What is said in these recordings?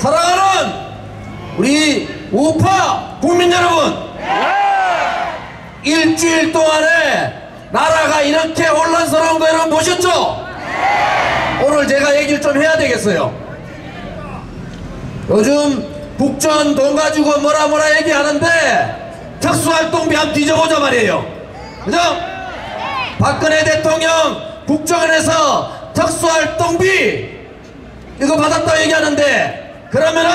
사랑하는 우리 우파 국민 여러분 일주일 동안에 나라가 이렇게 혼란스러운 거 여러분 보셨죠? 오늘 제가 얘기를 좀 해야 되겠어요 요즘 국전 돈 가지고 뭐라 뭐라 얘기하는데 특수활동비 한번 뒤져보자 말이에요 그죠? 박근혜 대통령 국정원에서 특수활동비 이거 받았다고 얘기하는데 그러면은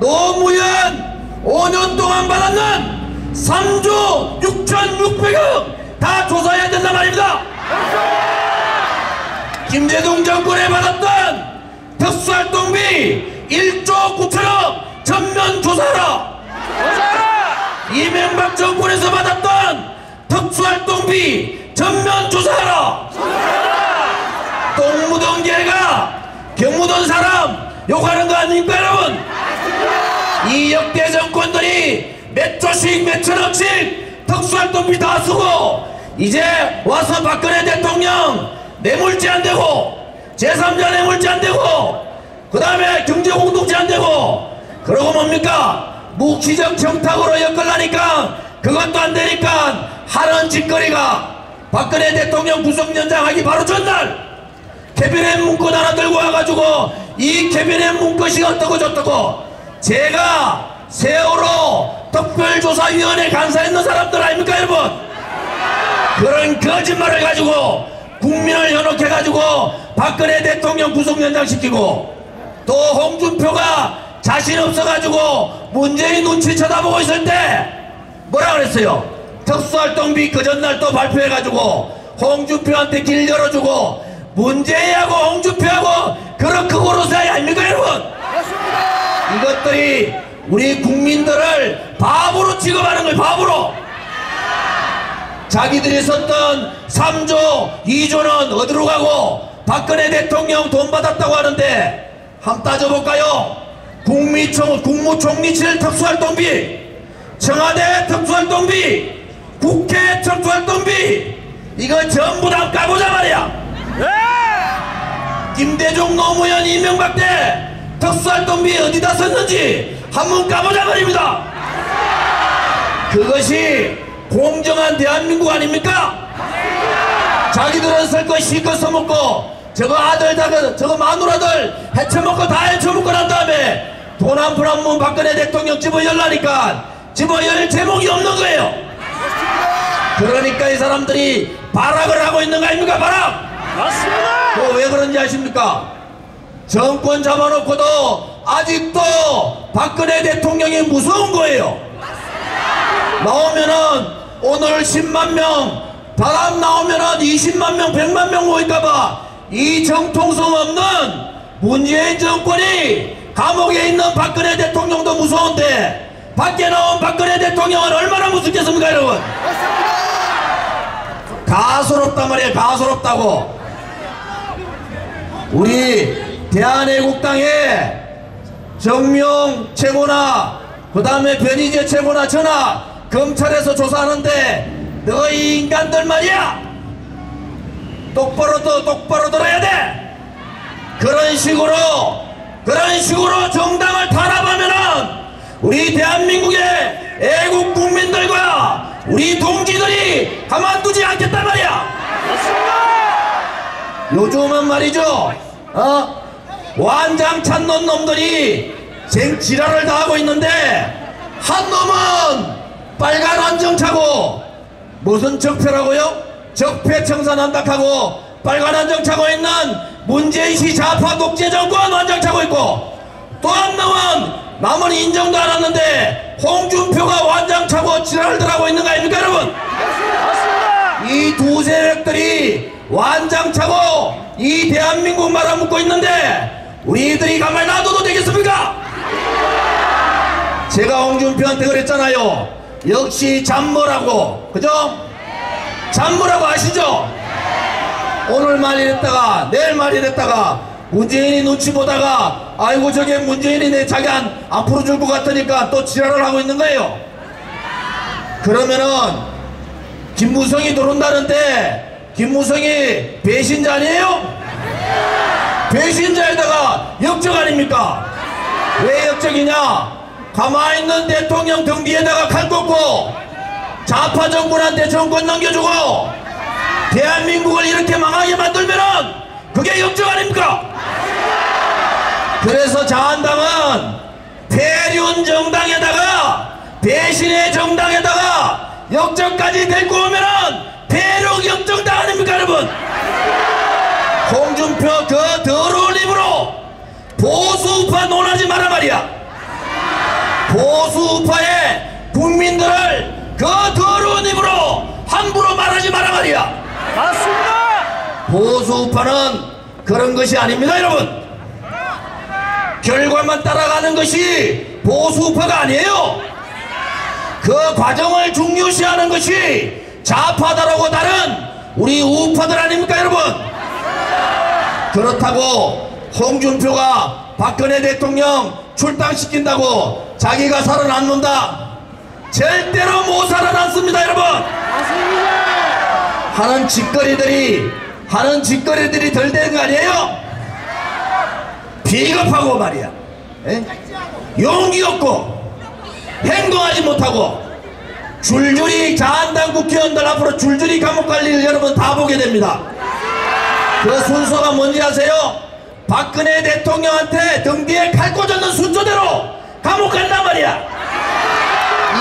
노무현 5년 동안 받았는 3조 6,600억 다 조사해야 된단 말입니다. 김대중 정권에 받았던 특수활동비 1조 9천억 전면 조사하라. 이명박 정권에서 받았던 특수활동비 전면 조사하라. 똥 묻은 개가 경 묻은 사람 욕하는 거 아닙니까 여러분? 이 역대 정권들이 몇 조씩 몇 천억씩 특수활동비 다 쓰고 이제 와서 박근혜 대통령 뇌물죄 안 되고 제3자 뇌물죄 안 되고 그 다음에 경제공동죄 안 되고 그러고 뭡니까 무기적 청탁으로 엮으려니까 그것도 안 되니까 하는 짓거리가 박근혜 대통령 구속연장 하기 바로 전날 캐비넷 문건 하나 들고 와가지고 이 캐비넷 문건이 어떠고 저떠고 제가 세월호 특별조사위원회 간사했는 사람들 아닙니까 여러분? 그런 거짓말을 가지고 국민을 현혹해가지고 박근혜 대통령 구속연장 시키고 또 홍준표가 자신 없어가지고 문재인 눈치 쳐다보고 있을 때 뭐라 그랬어요? 특수활동비 그 전날 또 발표해가지고 홍준표한테 길 열어주고 문재인하고 홍준표하고 그런 그거로 사이 아닙니까 여러분. 이것들이 우리 국민들을 바보로 취급하는 거예요 바보로. 자기들이 썼던 3조 2조는 어디로 가고 박근혜 대통령 돈 받았다고 하는데 한번 따져볼까요? 국미총, 국무총리실 특수활동비 청와대 특수활동비 국회 특수활동비. 이거 전부 다 까보자 말이야 김대중 노무현 이명박 때 특수활동비 어디다 썼는지 한번 까보자 말입니다. 그것이 공정한 대한민국 아닙니까? 자기들은 쓸거 실컷 써먹고 저거 아들 다 저거 마누라들 해쳐먹고 다 해쳐먹고 난 다음에 돈 한 푼 한 푼 박근혜 대통령 집어 열라니까 집어 열 제목이 없는 거예요. 그러니까 이 사람들이 발악을 하고 있는 거 아닙니까? 발악 맞습니다. 그왜 그런지 아십니까? 정권 잡아놓고도 아직도 박근혜 대통령이 무서운 거예요. 나오면은 오늘 10만 명, 다음 나오면은 20만 명, 100만 명 모일까봐 이 정통성 없는 문재인 정권이 감옥에 있는 박근혜 대통령도 무서운데 밖에 나온 박근혜 대통령은 얼마나 무섭겠습니까 여러분? 가소롭단 말이에요 가소롭다고 우리 대한애국당에 정명 최고나 그 다음에 변희재 최고나 전하 검찰에서 조사하는데 너희 인간들 말이야! 똑바로 또 똑바로 들어야 돼! 그런 식으로 그런 식으로 정당을 탄압하면은 우리 대한민국의 애국 국민들과 우리 동지들이 가만두지 않겠단 말이야 요즘은 말이죠 어? 완장 찾는 놈들이 쟁 지랄을 다 하고 있는데 한 놈은 빨간 안정차고 무슨 적폐라고요? 적폐 청산한다 하고 빨간 안정 차고 있는 문재인시 좌파 독재 정권 완장 차고 있고 또 한 놈은 남은 인정도 안 하는데 홍준표가 완장 차고 지랄들 하고 있는 거 아닙니까 여러분? 이두 세력들이 완장 차고 이 대한민국 말아먹고 있는데 우리들이 가만히 놔둬도 되겠습니까? 제가 홍준표한테 그랬잖아요. 역시 잠모라고. 그죠? 잠모라고 아시죠? 오늘 말 이랬다가 내일 말 이랬다가 문재인이 눈치 보다가 아이고 저게 문재인이 내 자기 안, 안 풀어줄 것 같으니까 또 지랄을 하고 있는 거예요. 그러면은 김무성이 들어온다는데 김무성이 배신자 아니에요? 배신자에다가 역적 아닙니까? 왜 역적이냐? 가만히 있는 대통령 등 뒤에다가 칼 꽂고 좌파 정권한테 정권 넘겨주고 대한민국을 이렇게 망하게 만들면은 그게 역적 아닙니까? 그래서 자한당은 폐륜 정당에다가 배신의 정당에다가 역적까지 데리고 오면은 폐륜 역정당 아닙니까 여러분? 홍준표 그 더러운 입으로 보수우파 논하지 마라 말이야 보수우파의 국민들을 그 더러운 입으로 함부로 말하지 마라 말이야 맞습니다. 보수우파는 그런 것이 아닙니다 여러분 결과만 따라가는 것이 보수우파가 아니에요 그 과정을 중요시하는 것이 좌파다라고 다른 우리 우파들 아닙니까 여러분 그렇다고 홍준표가 박근혜 대통령 출당시킨다고 자기가 살아남는다 절대로 못 살아남습니다 여러분 하는 짓거리들이 하는 짓거리들이 덜 되는 거 아니에요? 비겁하고 말이야 에? 용기 없고 행동하지 못하고 줄줄이 자한당 국회의원들 앞으로 줄줄이 감옥 갈 일을 여러분 다 보게 됩니다. 그 순서가 뭔지 아세요? 박근혜 대통령한테 등 뒤에 칼 꽂았는 순서대로 감옥 간단 말이야.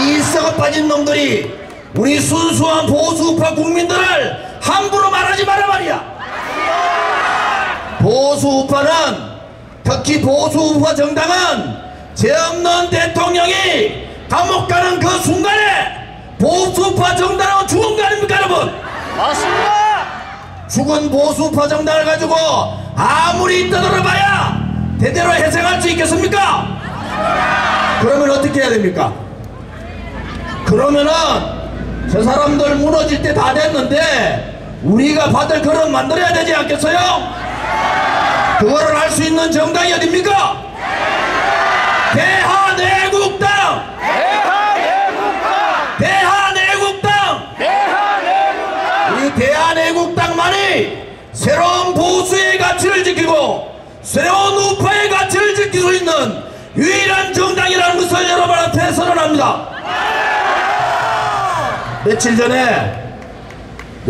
이 썩어 빠진 놈들이 우리 순수한 보수우파 국민들을 함부로 말하지 마라 말이야. 보수우파는 특히 보수우파 정당은 죄 없는 대통령이 감옥 가는 그 순간에 보수우파 정당은 죽은 거 아닙니까 여러분 맞습니다. 죽은 보수파 정당을 가지고 아무리 떠들어봐야 대대로 해생할 수 있겠습니까? 그러면 어떻게 해야 됩니까? 그러면은 저 사람들 무너질 때 다 됐는데 우리가 받을 그릇 만들어야 되지 않겠어요? 그거를 할 수 있는 정당이 어딥니까? 대한애국당! 대한애국당, 대한애국당! 대한애국당, 우리 대한애국당만이 새로운 보수의 가치를 지키고 새로운 우파의 가치를 수 있는 유일한 정당이라는 것을 여러분한테 선언합니다. 며칠 전에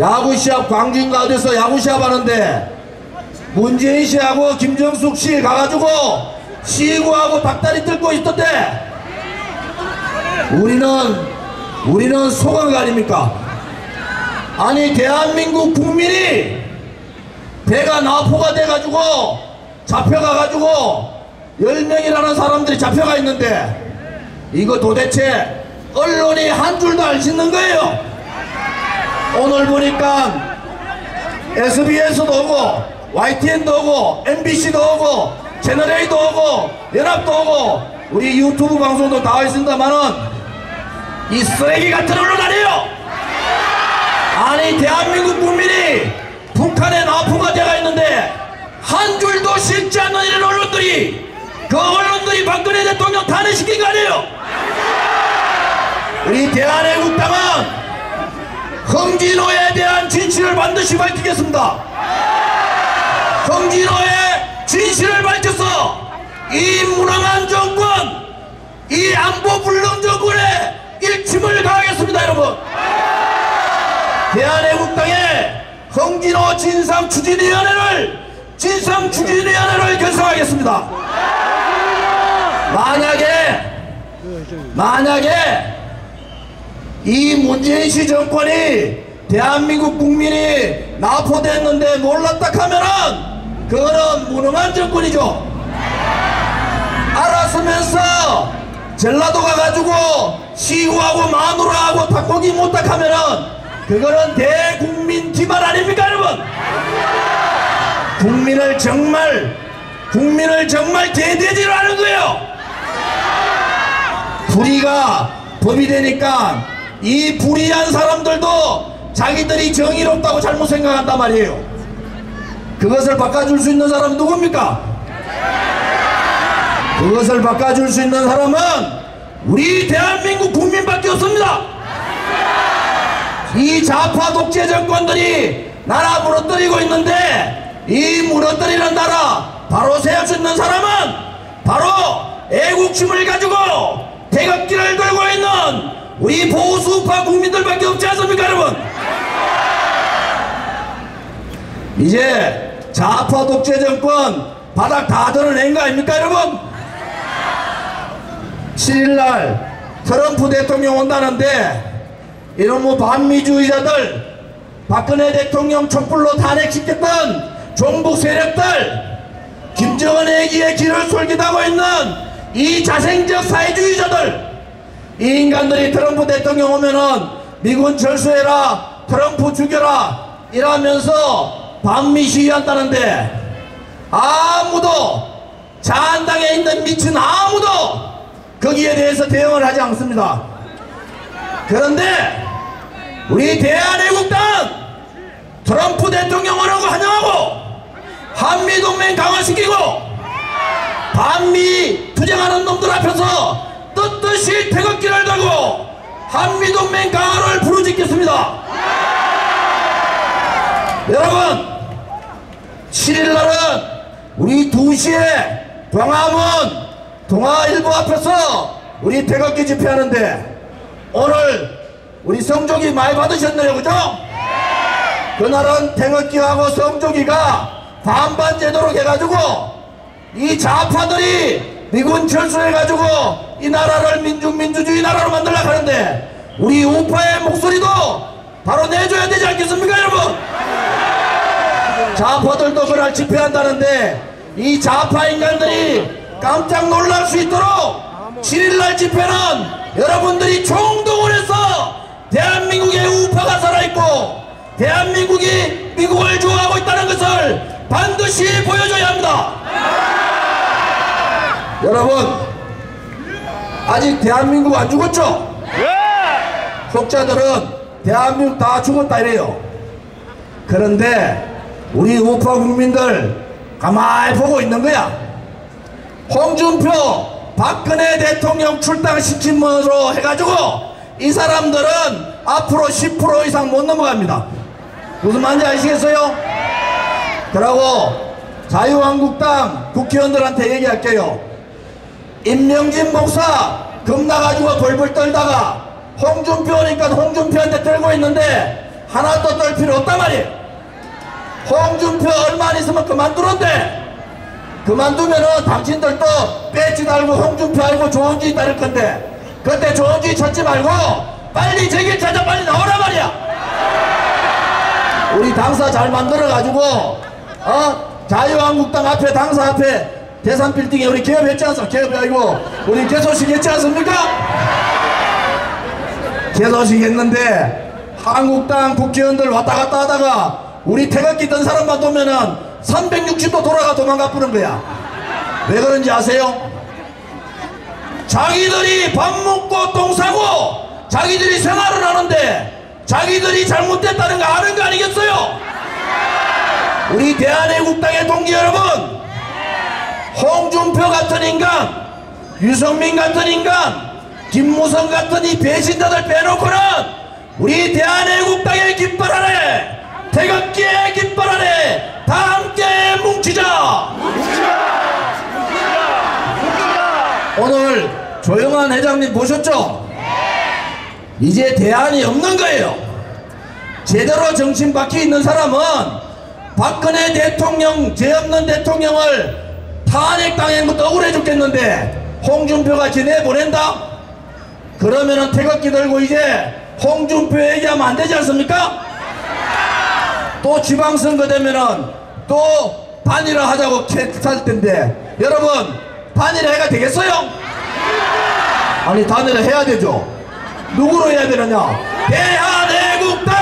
야구 시합 광주인가 어디서 야구 시합 하는데 문재인 씨하고 김정숙 씨 가가지고 시구하고 닭다리 뜯고 있던데 우리는 우리는 거 아닙니까? 아니 대한민국 국민이 배가 나포가 돼가지고 잡혀가가지고 10명이라는 사람들이 잡혀가 있는데 이거 도대체 언론이 한 줄도 안 씻는 거예요. 오늘 보니까 SBS도 오고 YTN도 오고 MBC도 오고 채널A도 오고 연합도 오고 우리 유튜브 방송도 나와 있습니다만은 이 쓰레기 같은 언론 아니에요. 아니 대한민국 국민이 북한에 납포가 되어 있는데 한 줄도 씻지 않는 이런 언론들이 그 언론들이 박근혜 대통령 탄핵시킨 거 아니에요? 우리 대한애국당은 홍진호에 대한 진실을 반드시 밝히겠습니다. 홍진호의 진실을 밝혀서 이 무능한 정권 이 안보 불능 정권에 일침을 가하겠습니다 여러분. 대한애국당의 홍진호 진상 추진위원회를 진상 추진위원회를 결성하겠습니다. 만약에 만약에 이 문재인 씨 정권이 대한민국 국민이 납포됐는데 몰랐다 하면은 그거는 무능한 정권이죠. 알았으면서 전라도 가가지고 시구하고 마누라하고 닭고기 못다 하면은 그거는 대국민 기만 아닙니까 여러분 국민을 정말 국민을 정말 개돼지로 하는 거예요. 불의가 법이 되니까 이 불의한 사람들도 자기들이 정의롭다고 잘못 생각한단 말이에요. 그것을 바꿔줄 수 있는 사람은 누굽니까? 그것을 바꿔줄 수 있는 사람은 우리 대한민국 국민밖에 없습니다. 이 좌파 독재 정권들이 나라 무너뜨리고 있는데 이 무너뜨리는 나라 바로 있는 사람은 바로 애국심을 가지고 태극기를 들고 있는 우리 보수파 국민들밖에 없지 않습니까 여러분? 이제 좌파 독재 정권 바닥 다 드러낸 거 아닙니까 여러분? 7일날 트럼프 대통령 온다는데 이런 뭐 반미주의자들 박근혜 대통령 촛불로 탄핵시켰던 종북 세력들 김정은에게 길을 솔깃하고 있는 이 자생적 사회주의자들. 이 인간들이 트럼프 대통령 오면은 미군 철수해라 트럼프 죽여라 이러면서 반미 시위한다는데 아무도 자한당에 있는 미친 아무도 거기에 대해서 대응을 하지 않습니다. 그런데 우리 대한애국당 트럼프 대통령 오라고 환영하고 한미동맹 강화시키고 반미 투쟁하는 놈들 앞에서 떳떳이 태극기를 달고 한미동맹 강화를 부르짖겠습니다 여러분 7일날은 우리 2시에 광화문 동아일보 앞에서 우리 태극기 집회하는데 오늘 우리 성조기 많이 받으셨나요 그죠? 그날은 태극기하고 성조기가 반반 제도로 해가지고 이 좌파들이 미군 철수해가지고 이 나라를 민중민주주의 나라로 만들려고 하는데 우리 우파의 목소리도 바로 내줘야 되지 않겠습니까 여러분? 좌파들도 그날 집회한다는데 이 좌파 인간들이 깜짝 놀랄 수 있도록 7일날 집회는 여러분들이 총동원해서 대한민국의 우파가 살아있고 대한민국이 미국을 좋아하고 있다는 것을 반드시 보여줘야 합니다. 여러분 아직 대한민국 안 죽었죠? 속자들은 대한민국 다 죽었다 이래요. 그런데 우리 우파 국민들 가만히 보고 있는 거야. 홍준표 박근혜 대통령 출당시킨 것으로 해가지고 이 사람들은 앞으로 10% 이상 못 넘어갑니다. 무슨 말인지 아시겠어요? 그러고 자유한국당 국회의원들한테 얘기할게요. 임명진 목사 겁나가지고 벌벌 떨다가 홍준표니까 홍준표한테 떨고 있는데 하나도 떨 필요 없단 말이에요. 홍준표 얼마 안 있으면 그만두는데 그만두면은 당신들도 배지 달고 홍준표 알고 좋은 주의 따를 건데 그때 좋은 주의 찾지 말고 빨리 제길 찾아 빨리 나오라 말이야 우리 당사 잘 만들어 가지고 어 자유한국당 앞에 당사 앞에 대산 빌딩에 우리 개업했지 않습니까 개업이 아니고 우리 개소식 했지 않습니까 개소식 했는데 한국당 국회의원들 왔다 갔다 하다가 우리 태극기 든 사람만 보면은 360도 돌아가 도망가 뿌는 거야. 왜 그런지 아세요? 자기들이 밥 먹고 똥 싸고 자기들이 생활을 하는데 자기들이 잘못됐다는 거 아는 거 아니겠어요? 우리 대한애국당의 동기 여러분 홍준표 같은 인간 유성민 같은 인간 김무성 같은 이 배신자들 빼놓고는 우리 대한애국당의 깃발 아래 태극기의 깃발 아래 다 함께 뭉치자 오늘 조영환 회장님 보셨죠? 이제 대안이 없는 거예요 제대로 정신 박혀 있는 사람은 박근혜 대통령 죄 없는 대통령을 탄핵당한 것도 억울해 죽겠는데 홍준표가 지내 보낸다? 그러면은 태극기 들고 이제 홍준표 얘기하면 안 되지 않습니까? 또 지방선거 되면은 또 단일화 하자고 할 텐데 여러분 단일화 해가 되겠어요? 아니 단일화 해야 되죠 누구로 해야 되느냐 대한애국당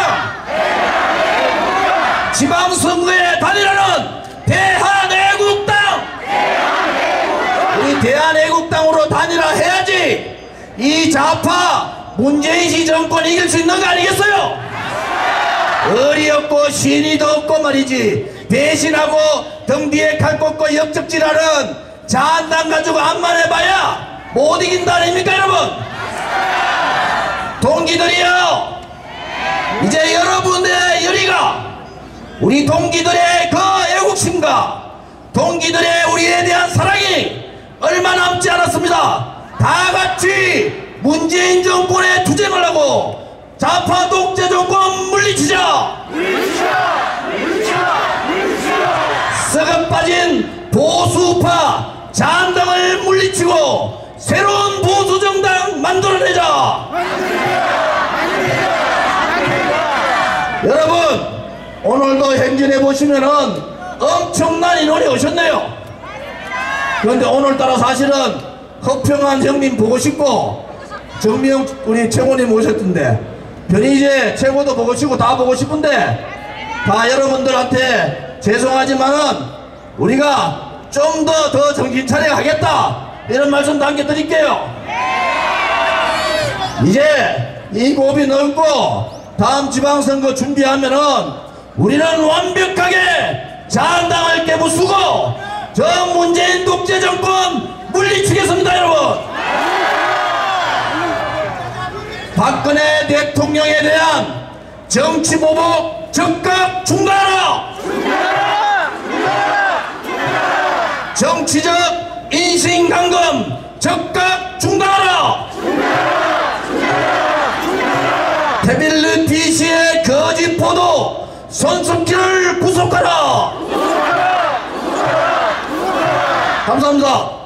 지방선거의 단일화는 대한애국당! 우리 대한애국당으로 단일화 해야지! 이 좌파 문재인시 정권 이길 수 있는 거 아니겠어요? 의리 없고 신의도 없고 말이지. 배신하고 등 뒤에 칼 꽂고 역적질하는 자한당 가지고 암만 해봐야 못 이긴다 아닙니까 여러분? 동기들이요 이제 여러분의 열의가 우리 동기들의 그 애국심과 동기들의 우리에 대한 사랑이 얼마 남지 않았습니다. 다 같이 문재인 정권에 투쟁을 하고 좌파 독재 정권 물리치자. 썩어 빠진 보수파 잔당을 물리치고 새로운 보수 정당 만들어내자. 여러분 오늘도 행진해 보시면은 엄청난 인원이 오셨네요. 그런데 오늘따라 사실은 허평한 형님 보고 싶고 정미영 우리 최고님 오셨던데 변희재 최고도 보고 싶고 다 보고 싶은데 다 여러분들한테 죄송하지만은 우리가 좀 더 더 정신 차려 가겠다 이런 말씀 남겨드릴게요. 이제 이 고비 넓고 다음 지방선거 준비하면은 우리는 완벽하게 자한당을 깨부수고 저 문재인 독재 정권 물리치겠습니다 여러분. 박근혜 대통령에 대한 정치 보복 즉각 중단하라. 정치적 인신강금 즉각 중단하라. 데빌르 BC의 거짓 보도 손석희를 구속하라! 감사합니다